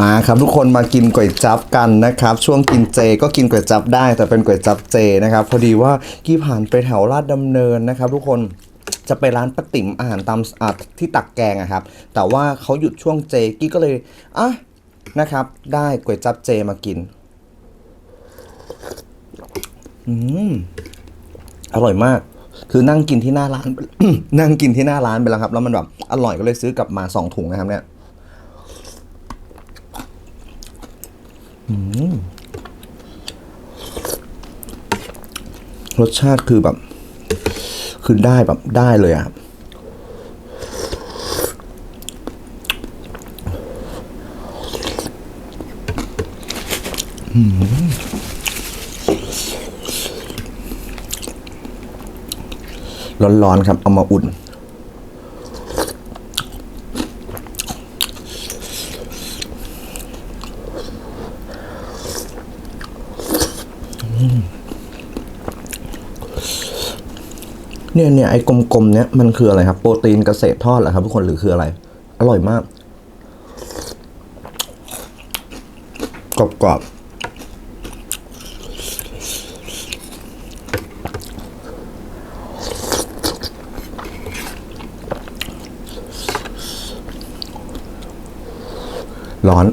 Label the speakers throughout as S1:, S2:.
S1: มาครับทุกคนมากินก๋วยจั๊บกันนะครับ ช่วงกินเจก็กินก๋วยจั๊บได้ แต่เป็นก๋วยจั๊บเจนะครับ พอดีว่ากี้ผ่านไปแถวลาดดำเนินนะครับ ทุกคนจะไปร้านป้าติ๋มอาหารตามอ่าที่ตักแกงอะครับ แต่ว่าเขาหยุดช่วงเจกี้ก็เลยอะนะครับ ได้ก๋วยจั๊บเจมากิน อืมอร่อยมาก คือนั่งกินที่หน้าร้าน นั่งกินที่หน้าร้านไปแล้วครับ แล้วมันแบบอร่อยก็เลยซื้อกลับมาสองถุงนะครับเนี่ย รสชาติคือแบบ คือได้แบบได้เลยอะอืมร้อนๆครับ เอามาอุ่น เนี่ยเนี่ยไอ้กลมๆเนี่ยมันคืออะไรครับ โปรตีนเกษตรทอดเหรอครับทุกคนหรือคืออะไร อร่อยมาก กรอบๆ ร้อน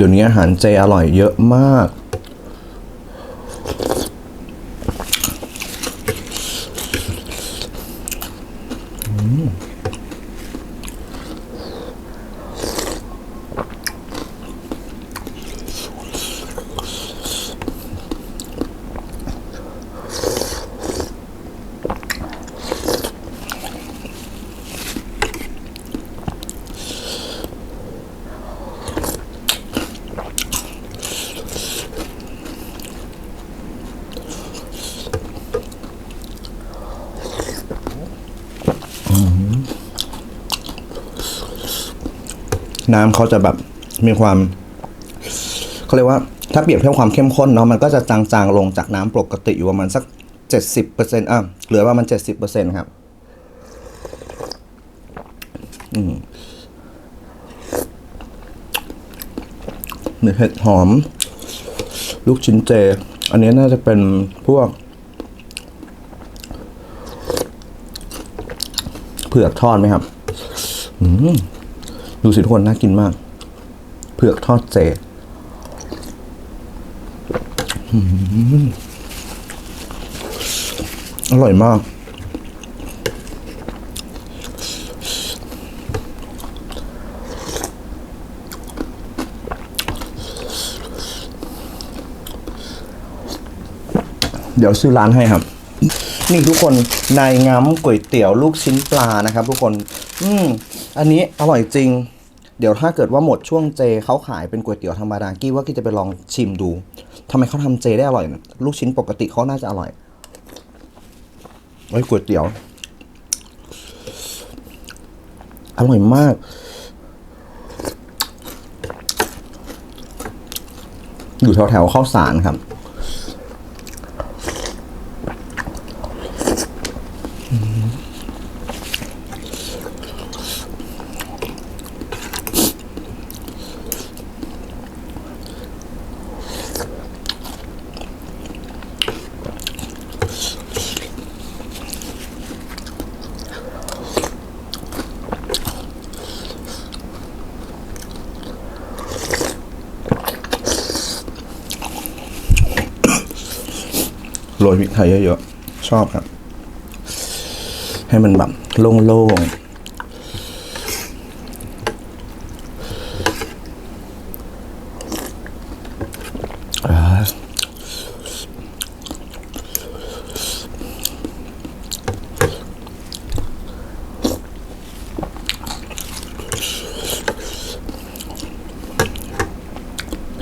S1: เดี๋ยวนี้อาหารเจอร่อยเยอะมาก น้ำเขาจะแบบมีความเขาเรียกว่าถ้าเปรียบเทียบความเข้มข้นเนาะมันก็จะจางๆลงจากน้ำปกติอยู่ประมาณสักเจ็ดสิบเปอร์เซ็นต์อะเหลือประมาณเจ็ดสิบเปอร์เซ็นต์ครับ อืมเห็ดหอม ลูกชิ้นเจ อันนี้น่าจะเป็นพวก เผือกทอดไหมครับอืมดูสิทุกคนน่ากินมาก เผือกทอดเจอร่อยมาก เดี๋ยวซื้อร้านให้ครับ นี่ทุกคนนายง้ำก๋วยเตี๋ยวลูกชิ้นปลานะครับ ทุกคน อืมอันนี้อร่อยจริง เดี๋ยวถ้าเกิดว่าหมดช่วงเจเขาขายเป็นก๋วยเตี๋ยวธรรมดากี้ว่ากี้จะไปลองชิมดูทำไมเขาทำเจได้อร่อย ลูกชิ้นปกติเขาน่าจะอร่อยไอ้ยก๋วยเตี๋ยวอร่อยมาก อยู่แถวๆข้าวสารครับ ยพริกไทยเยอะๆชอบครับ ให้มันแบบโล่งๆ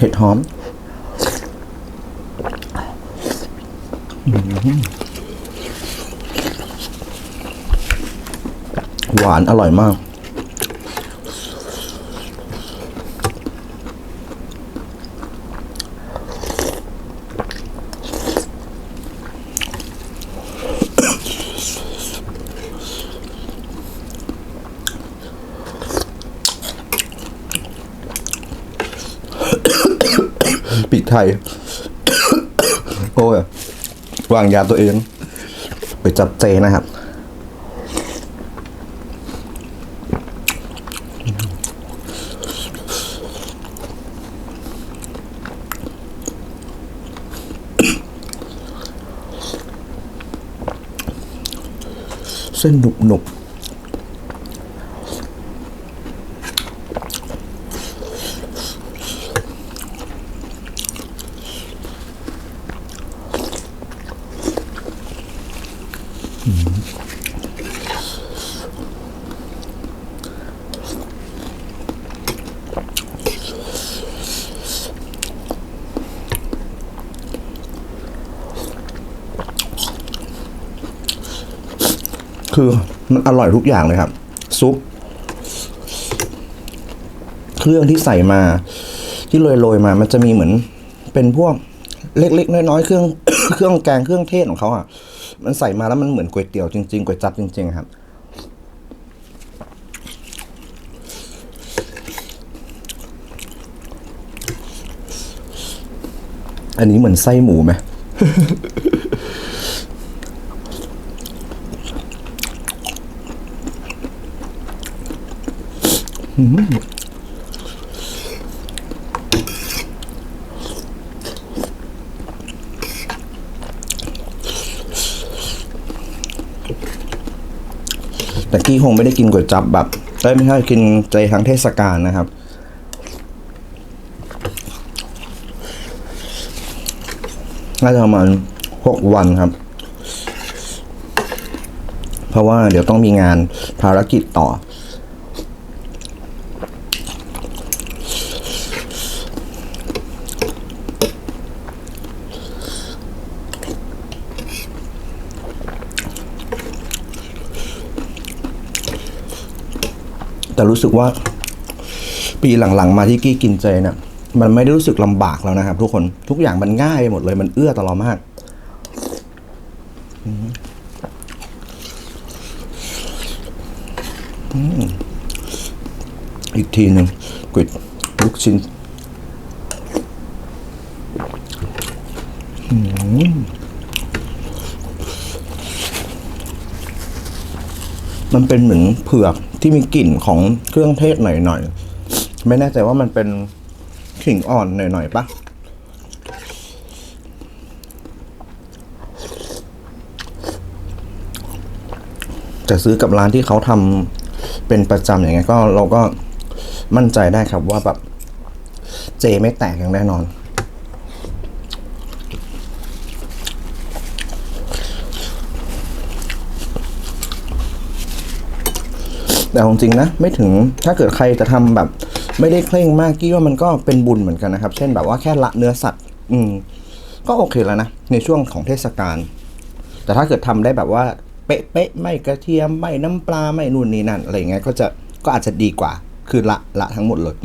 S1: เผ็ดหอม หวานอร่อยมาก ปีกไทย โอ้ย วางยาตัวเอง ไปจับเจนะครับ เส้นหนุบหนุบ คือมันอร่อยทุกอย่างเลยครับ ซุป เครื่องที่ใส่มา ที่โรยๆมา มันจะมีเหมือน เป็นพวกเล็กๆน้อยๆเครื่องเครื่องแกงเครื่องเทศของเขาอะ มันใส่มาแล้วมันเหมือนก๋วยเตี๋ยวจริงๆก๋วยจั๊บจริง ๆ ครับ อันนี้เหมือนไส้หมูไหมแต่กี้คงไม่ได้กินก๋วยจับแบบเอ้ไม่ใช่กินใจทั้งเทศกาลนะครับ น่าจะประมาณหกวันครับ เพราะว่าเดี๋ยวต้องมีงานภารกิจต่อ แต่รู้สึกว่าปีหลังๆมาที่กี้กินเจเนี่ย มันไม่ได้รู้สึกลำบากแล้วนะครับ ทุกคนทุกอย่างมันง่ายไปหมดเลย มันเอื้อต่อเรามากอีกทีหนึ่งก๋วยลูกชิ้นมมันเป็นเหมือนเผือกที่มีกลิ่นของเครื่องเทศหน่อยๆ ไม่แน่ใจว่ามันเป็น ขิงอ่อนหน่อยๆปะจะซื้อกับร้านที่เขาทำเป็นประจำอย่างเงี้ยก็เราก็มั่นใจได้ครับว่าแบบเจไม่แตกอย่างแน่นอน แต่เอาจริงๆนะ ไม่ถึงถ้าเกิดใครจะทำแบบ ไม่ได้เคร่งมากกี้ว่ามันก็เป็นบุญเหมือนกันนะครับ เช่นแบบว่าแค่ละเนื้อสัตว์ อืม ก็โอเคแล้วนะในช่วงของเทศกาลแต่ถ้าเกิดทำได้แบบว่า เป๊ะๆไม่กระเทียมไม่น้ำปลาไม่นู่นนี่นั่นอะไรอย่างเงี้ยก็จะก็อาจจะดีกว่า คือละละทั้งหมดเลย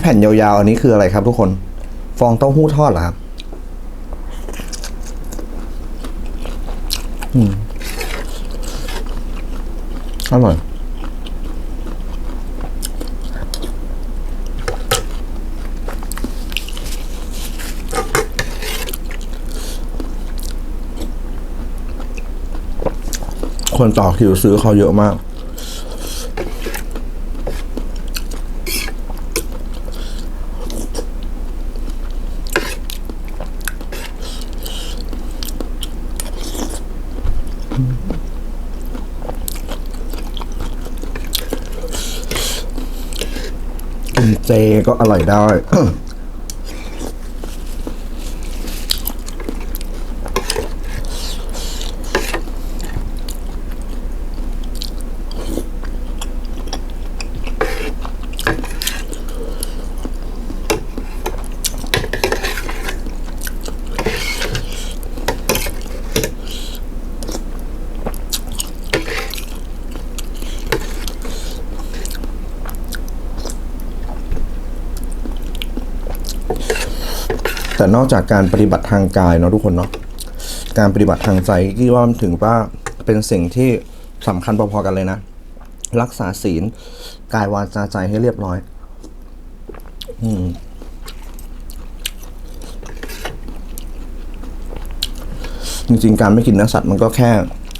S1: แผ่นยาวๆ อันนี้คืออะไรครับทุกคน ฟองเต้าหู้ทอดเหรอครับอืมอร่อยคนต่อคิวซื้อเขาเยอะมาก เจก็อร่อยได้ แต่นอกจากการปฏิบัติทางกายเนาะทุกคนเนาะการปฏิบัติทางใจที่ว่าถึงว่าเป็นสิ่งที่สำคัญพอๆกันเลยนะ รักษาศีลกายวาจาใจให้เรียบร้อย อืมจริงๆการไม่กินเนื้อสัตว์มันก็แค่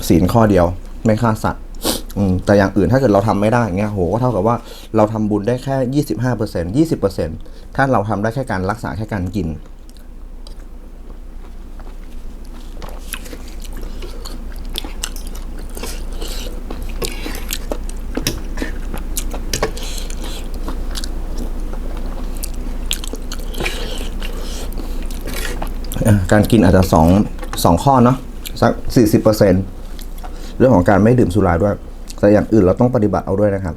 S1: ศีลข้อเดียว ไม่ฆ่าสัตว์อืแต่อย่างอื่นถ้าเกิดเราทำไม่ได้เงี้ยโหก็เท่ากับว่าเราทำบุญได้แค่ยี่สิบห้าเปอร์เซ็นยี่สิบเปอร์เซ็นถ้าเราทำได้แค่การรักษาแค่การกิน การกินอาจจะสองสองข้อเนาะสักสี่สิบเปอร์เซ็นเรื่องของการไม่ดื่มสุราด้วย แต่อย่างอื่นเราต้องปฏิบัติเอาด้วยนะครับ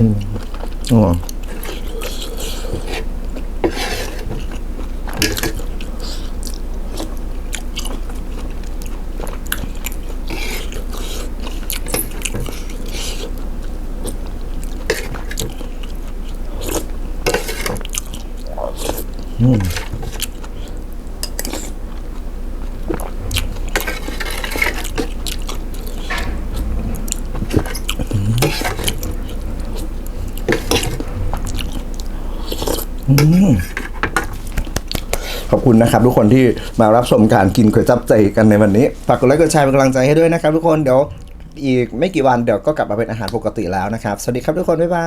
S1: อืมอ๋อ ขอบคุณนะครับ ทุกคนที่มารับชมการกินก๋วยจับใจกันในวันนี้ฝากกดไลค์กดแชร์เป็นกำลังใจให้ด้วยนะครับ ทุกคนเดี๋ยวอีกไม่กี่วันเดี๋ยวก็กลับมาเป็นอาหารปกติแล้วนะครับ สวัสดีครับทุกคน บ๊ายบาย